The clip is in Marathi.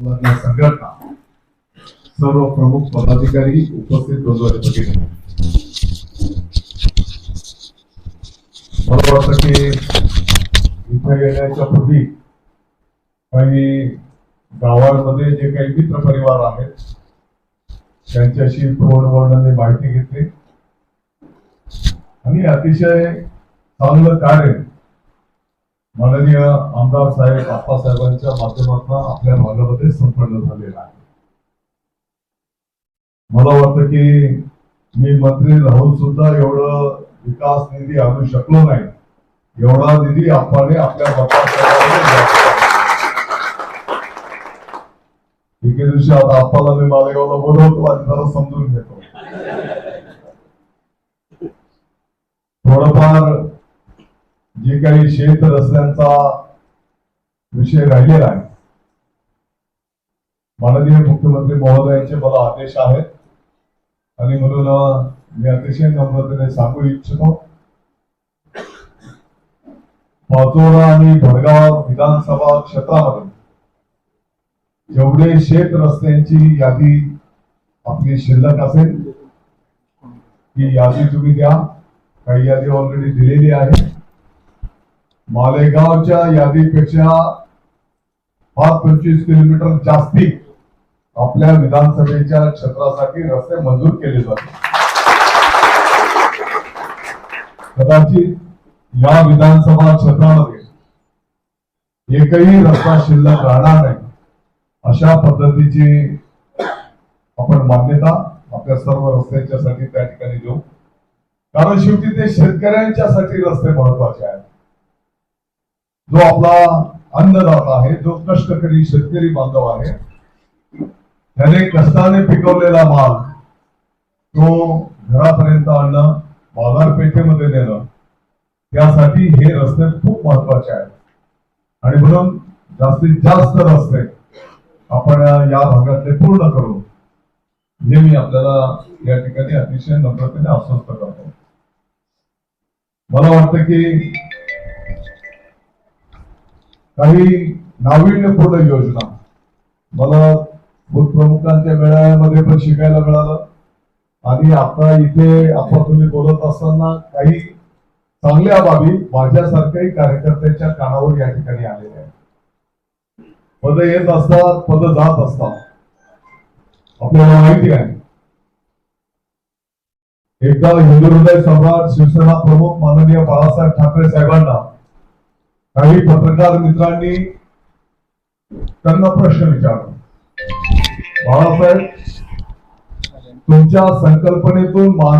संघटना सर्व प्रमुख पदाधिकारी उपस्थित बंधू मला वाटतं की इथे येण्याच्या पूर्वी काही गावांमध्ये जे काही मित्र परिवार आहेत त्यांच्याशी फोनवरनं माहिती घेतली. आणि अतिशय चांगलं कार्य माननीय आमदार साहेब आप्पासाहेबांच्या माध्यमातून आपल्या भागामध्ये संपन्न झालेलं आहे. मला वाटतं की मी मंत्री राहून सुद्धा एवढं विकास निधी आणू शकलो नाही. एवढा निधी आप्पाने आपल्या एके दिवशी आता आप्पाला मी मालेगावला बोलवतो आणि त्याला समजून घेतो. थोडंफार ठिकाणी शेत रस्त्यांचा विषय राहिलेला आहे. माननीय मुख्यमंत्री महोदयांचे मला आदेश आहेत. आणि म्हणून मी अतिशय नम्रतेने सांगू इच्छितो. पाचोरा आणि भडगाव विधानसभा क्षेत्रामध्ये जेवढे शेत रस्त्यांची यादी आपली शिल्लक असेल ही यादी तुम्ही द्या. काही यादी ऑलरेडी दिलेली आहे. मालेगावच्या यादीपेक्षा पाच पंचवीस किलोमीटर जास्ती आपल्या विधानसभेच्या क्षेत्रासाठी रस्ते मंजूर केले जाते कदाचित या विधानसभा क्षेत्रामध्ये एकही रस्ता शिल्लक राहणार नाही अशा पद्धतीची आपण मान्यता आपल्या सर्व रस्त्यांच्यासाठी त्या ठिकाणी देऊ. कारण शेवटी ते शेतकऱ्यांच्यासाठी रस्ते महत्त्वाचे आहेत. जो आपला अन्नदाता आहे जो कष्टकरी शेतकरी बांधव आहे त्याने कष्टाने पिकवलेला माल तो घरापर्यंत आणणं बाजारपेठेमध्ये नेणं त्यासाठी हे रस्ते खूप महत्त्वाचे आहेत. आणि म्हणून जास्तीत जास्त रस्ते आपण या भागातले पूर्ण करू हे मी आपल्याला या ठिकाणी अतिशय नम्रतेने आश्वस्त करतो. मला वाटतं की काही नाविन्यपूर्ण योजना. मला प्रमुखांच्या मेळाव्यामध्ये पण शिकायला मिळालं. आणि आता इथे आपण तुम्ही बोलत असताना काही चांगल्या बाबी माझ्यासारख्याही कार्यकर्त्यांच्या कानावर या ठिकाणी आलेल्या आहेत. पद येत असतात पद जात असतात. आपल्याला माहिती आहे. एकदा हिंदू हृदय सम्राट शिवसेना प्रमुख माननीय बाळासाहेब ठाकरे साहेबांना काही पत्रकार मित्रांनी त्यांना प्रश्न विचारला. बाळासाहेब तुमच्या संकल्पनेतून माणसं